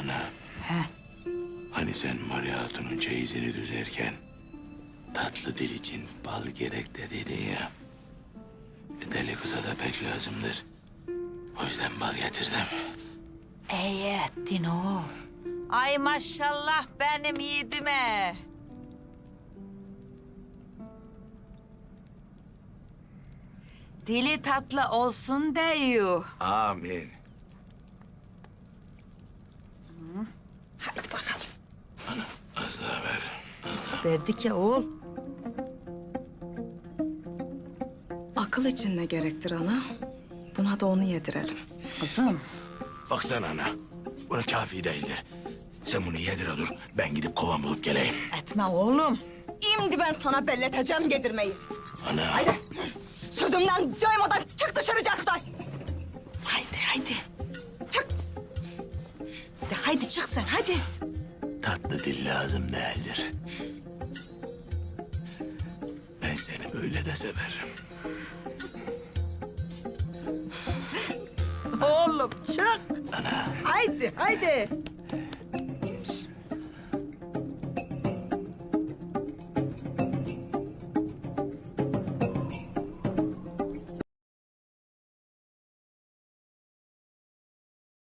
Ana. Hani sen Maria Hatun'un çeyizini düzerken tatlı dil için bal gerek de dedin ya. E, deli kıza da pek lazımdır. O yüzden bal getirdim. İyi ettin o. Ay maşallah benim yiğidime. Dili tatlı olsun diyor. Amin. Verdik ya oğul. Akıl için ne gerektir ana? Buna da onu yedirelim. Kızım. Baksana ana. Buna kafi değildir. Sen bunu yedire dur. Ben gidip kovan bulup geleyim. Etme oğlum. Şimdi ben sana belleteceğim yedirmeyi. Ana. Sözümden caymadan çık dışarı Carkutay. Haydi haydi. Çık. De haydi çık sen haydi. Tatlı dil lazım değildir. Seni böyle de severim. Oğlum çık. Ana. Haydi haydi.